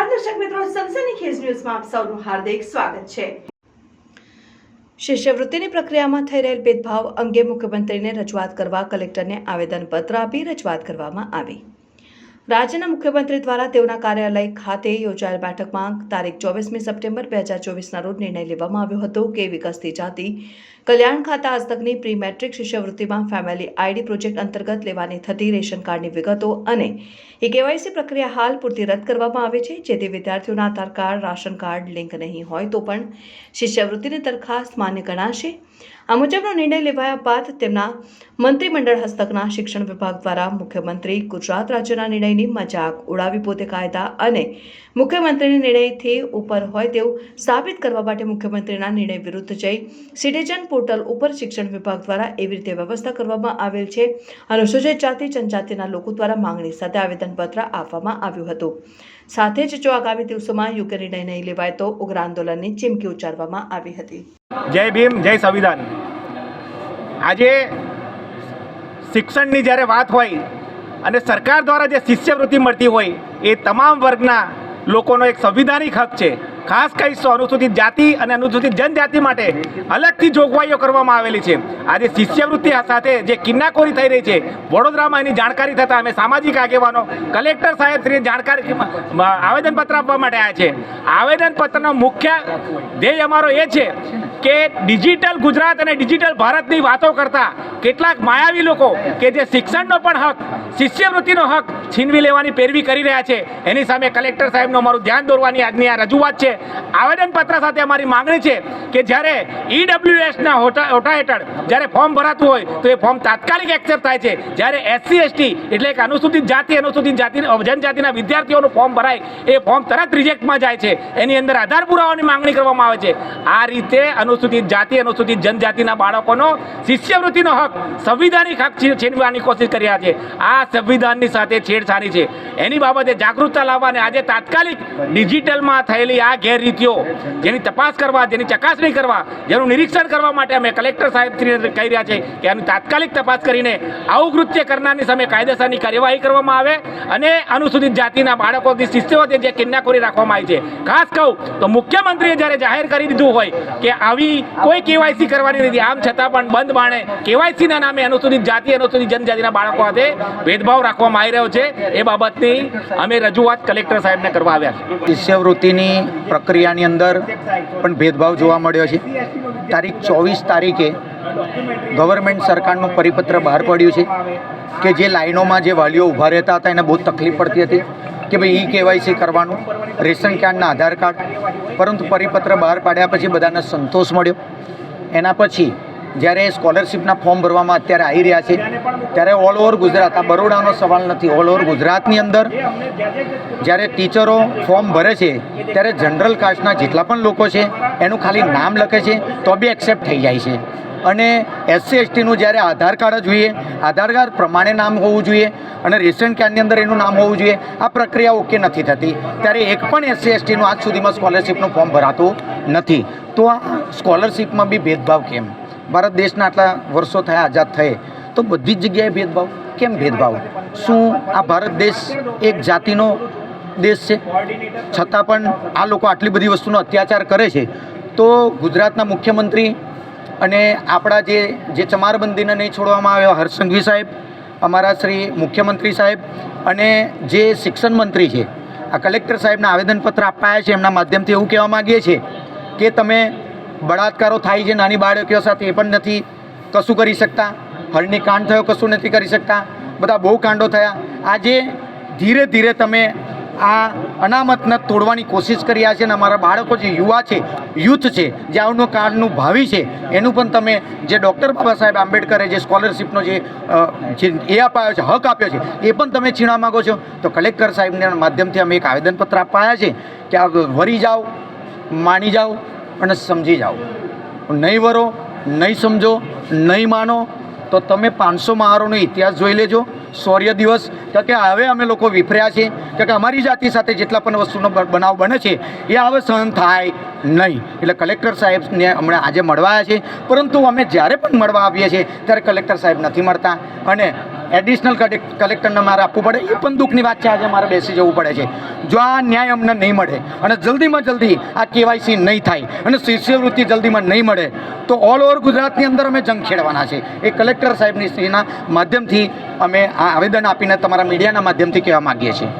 નમસ્કાર, દર્શક મિત્રો સનસનીખેજ ન્યૂઝમાં આપ સૌનું હાર્દિક સ્વાગત છે. શિષ્યવૃત્તિની પ્રક્રિયામાં થઈ રહેલ ભેદભાવ અંગે મુખ્યમંત્રીને રજૂઆત કરવા કલેક્ટરને આવેદનપત્ર આપી રજૂઆત કરવામાં આવી. રાજ્યના મુખ્યમંત્રી દ્વારા તેઓના કાર્યાલય ખાતે યોજાયેલ બેઠકમાં તારીખ ચોવીસમી સપ્ટેમ્બર બે હજાર ચોવીસના રોજ નિર્ણય લેવામાં આવ્યો હતો કે વિકસતી જાતિ કલ્યાણ ખાતા આજતકની પ્રી મેટ્રિક શિષ્યવૃત્તિમાં ફેમિલી આઈડી પ્રોજેક્ટ અંતર્ગત લેવાની થતી રેશન કાર્ડની વિગતો અને એ કેવાયસી પ્રક્રિયા હાલ પૂરતી રદ કરવામાં આવે છે. જેથી વિદ્યાર્થીઓના Aadhaar card, ration card link નહીં હોય તો પણ શિષ્યવૃત્તિની દરખાસ્ત માન્ય ગણાશે. આ મુજબનો નિર્ણય લેવાયા બાદ તેમના મંત્રીમંડળ હસ્તકના શિક્ષણ વિભાગ દ્વારા મુખ્યમંત્રી ગુજરાત રાજ્યના નિર્ણયની મજાક ઉડાવી પોતે કાયદા અને મુખ્યમંત્રીના નિર્ણયથી ઉપર હોય તેવું સાબિત કરવા માટે મુખ્યમંત્રીના નિર્ણય વિરુદ્ધ જઈ સિટીઝન પોર્ટલ ઉપર શિક્ષણ વિભાગ દ્વારા એવી રીતે વ્યવસ્થા કરવામાં આવેલ છે. અનુસૂચિત જાતિ, જનજાતિના લોકો દ્વારા માંગણી સાથે આવેદનપત્ર આપવામાં આવ્યું હતું. સાથે જ જો આગામી દિવસોમાં યોગ્ય નિર્ણય નહીં લેવાય તો ઉગ્ર આંદોલનની ચીમકી ઉચ્ચારવામાં આવી હતી. જય ભીમ, જય સંવિધાન. આજે શિક્ષણની જ્યારે વાત હોય અને સરકાર દ્વારા જે શિષ્યવૃત્તિ મળતી હોય એ તમામ વર્ગના લોકોનો એક સંવિધાનિક હક છે. ખાસ કહીશ તો અનુસૂચિત જાતિ અને અનુસૂચિત જનજાતિ માટે અલગથી જોગવાઈઓ કરવામાં આવેલી છે. આજે શિષ્યવૃત્તિ સાથે જે કિન્નાખોરી થઈ રહી છે, વડોદરામાં એની જાણકારી થતાં અમે સામાજિક આગેવાનો, કલેક્ટર સાહેબ શ્રી જાણકારી આવેદનપત્ર આપવા માટે આવ્યા છે. આવેદનપત્રનો મુખ્ય ધ્યેય અમારો એ છે કે ડિજિટલ ગુજરાત અને ડિજિટલ ભારતની વાતો કરતા કેટલાક માયાવી લોકો કે જે શિક્ષણનો પણ હક, શિષ્યવૃત્તિનો હક છીનવી લેવાની પેરવી કરી રહ્યા છે. એની સામે કલેક્ટર સાહેબનું અમારું ધ્યાન દોરવાની આજની આ રજૂઆત છે. આવેદનપત્ર સાથે અમારી માંગણી છે કે જ્યારે ઈડબ્લ્યુએસના હોટા હેઠળ જ્યારે ફોર્મ ભરાતું હોય તો એ ફોર્મ તાત્કાલિક એક્સેપ્ટ થાય છે. જ્યારે એસસી, એસટી એટલે કે અનુસૂચિત જાતિ અનુસૂચિત જાતિ જનજાતિના વિદ્યાર્થીઓનું ફોર્મ ભરાય, એ ફોર્મ તરત રિજેક્ટમાં જાય છે. એની અંદર આધાર પુરાવાની માંગણી કરવામાં આવે છે. આ રીતે અનુસૂચિત જાતિ, અનુસૂચિત જનજાતિના બાળકોનો શિષ્યવૃત્તિનો હક સંવિધાનિક હક છીનવાની કોશિશ કરી રહ્યા છે. આ સંવિધાનની સાથે છેડછાડી છે. એની બાબતે જાગૃતતા લાવવા અને આજે તાત્કાલિક ડિજિટલમાં થયેલી આ ગેરરીતિઓ, જેની તપાસ કરવા, જેની ચકાસણી કરવા, જેનું નિરીક્ષણ કરવા માટે અમે કલેક્ટર સાહેબ કહી રહ્યા છે કે આની તાત્કાલિક તપાસ કરીને આવું કૃત્ય કરનારની સામે કાયદેસરની કાર્યવાહી કરવામાં આવે અને અનુસૂચિત જાતિના બાળકોની શિષ્યવૃત્તિ જે કિન્નાખોરી રાખવામાં આવી છે. ખાસ કહું તો મુખ્યમંત્રીએ જ્યારે જાહેર કરી દીધું હોય કે આવી કોઈ કેવાયસી કરવાની નથી, આમ છતાં પણ બંધ બાણે કેવાયસીના નામે અનુસૂચિત જાતિ, અનુસૂચિત જનજાતિના બાળકો સાથે ભેદભાવ રાખવામાં આવી રહ્યો છે. એ બાબતની અમે રજૂઆત કલેક્ટર સાહેબને કરવા આવ્યા છે શિષ્યવૃત્તિની પ્રક્રિયાની અંદર પણ ભેદભાવ જોવા મળ્યો છે. તારીખ ચોવીસ તારીખે ગવર્મેન્ટ સરકારનું પરિપત્ર બહાર પડ્યું છે કે જે લાઈનોમાં જે વાલીઓ ઊભા રહેતા હતા, એને બહુ તકલીફ પડતી હતી કે ભાઈ ઈ કેવાયસી કરવાનું, રેશન કાર્ડના આધાર કાર્ડ. પરંતુ પરિપત્ર બહાર પાડ્યા પછી બધાને સંતોષ મળ્યો. એના પછી જ્યારે સ્કોલરશિપના ફોર્મ ભરવામાં અત્યારે આવી રહ્યા છે, ત્યારે ઓલ ઓવર ગુજરાત, આ બરોડાનો સવાલ નથી ઓલ ઓવર ગુજરાતની અંદર જ્યારે ટીચરો ફોર્મ ભરે છે, ત્યારે જનરલ કાસ્ટના જેટલા પણ લોકો છે, એનું ખાલી નામ લખે છે, તો બી એક્સેપ્ટ થઈ જાય છે. અને એસસી એસટીનું જ્યારે આધાર કાર્ડ જોઈએ, આધાર કાર્ડ પ્રમાણે નામ હોવું જોઈએ, અને રેશન કાર્ડની અંદર એનું નામ હોવું જોઈએ, આ પ્રક્રિયા ઓકે નથી થતી. ત્યારે એક પણ એસસી એસટીનું આજ સુધીમાં સ્કોલરશિપનું ફોર્મ ભરાતું નથી. તો આ સ્કોલરશિપમાં બી ભેદભાવ કેમ? ભારત દેશના આટલા વર્ષો થયા આઝાદ થયે, તો બધી જ જગ્યાએ ભેદભાવ. કેમ ભેદભાવ? શું આ ભારત દેશ એક જાતિનો દેશ છે? છતાં પણ આ લોકો આટલી બધી વસ્તુનો અત્યાચાર કરે છે. તો ગુજરાતના મુખ્યમંત્રી અને આપણા જે જે ચમારબંધીને નહીં છોડવામાં આવ્યા, હર્ષ સાહેબ, અમારા શ્રી મુખ્યમંત્રી સાહેબ અને જે શિક્ષણ મંત્રી છે, આ કલેક્ટર સાહેબના આવેદનપત્ર અપાયા છે, એમના માધ્યમથી એવું કહેવા માગીએ છીએ કે તમે બળાત્કારો થાય છે, નાની બાળકીઓ સાથે એ પણ નથી કશું કરી શકતા, હળની કાંડ થયો કશું નથી કરી શકતા, બધા બહુ કાંડો થયા. આજે ધીરે ધીરે તમે આ અનામતને તોડવાની કોશિશ કર્યા છે અને અમારા બાળકો જે યુવા છે, યુથ છે, જે આવનું કાળનું ભાવિ છે, એનું પણ તમે જે ડૉક્ટર બાબા સાહેબ આંબેડકરે જે સ્કોલરશિપનો જે એ અપાયો છે, હક આપ્યો છે, એ પણ તમે છીણવા માગો છો? તો કલેક્ટર સાહેબના માધ્યમથી અમે એક આવેદનપત્ર આવ્યા છે કે આ વરી જાઓ, માની જાઓ અને સમજી જાઓ. નહીં વરો, નહીં સમજો, નહીં માનો, તો તમે પાંચસો મહારોનો ઇતિહાસ જોઈ લેજો. શૌર્ય દિવસ તો કે હવે અમે લોકો વિફર્યા છે કારણ કે અમારી જાતિ સાથે જેટલા પણ વસ્તુનો બનાવ બને છે, એ હવે સહન થાય નહીં. એટલે કલેક્ટર સાહેબને હમણાં આજે મળવા આવ્યા છે. પરંતુ અમે જ્યારે પણ મળવા આવીએ છીએ, ત્યારે કલેક્ટર સાહેબ નથી મળતા. અને એડિશનલ કલેક્ટરને મારે આપવું પડે. એ પણ દુઃખની વાત છે, આજે મારે બેસી જવું પડે છે. જો આ ન્યાય અમને નહીં મળે અને જલ્દીમાં જલ્દી આ કેવાયસી નહીં થાય અને શિષ્યવૃત્તિ જલ્દીમાં નહીં મળે, તો ઓલ ઓવર ગુજરાતની અંદર અમે જંગ ખેડવાના છે. એ કલેક્ટર સાહેબની શ્રીના માધ્યમથી અમે આ આવેદન આપીને તમારા મીડિયાના માધ્યમથી કહેવા માગીએ છીએ.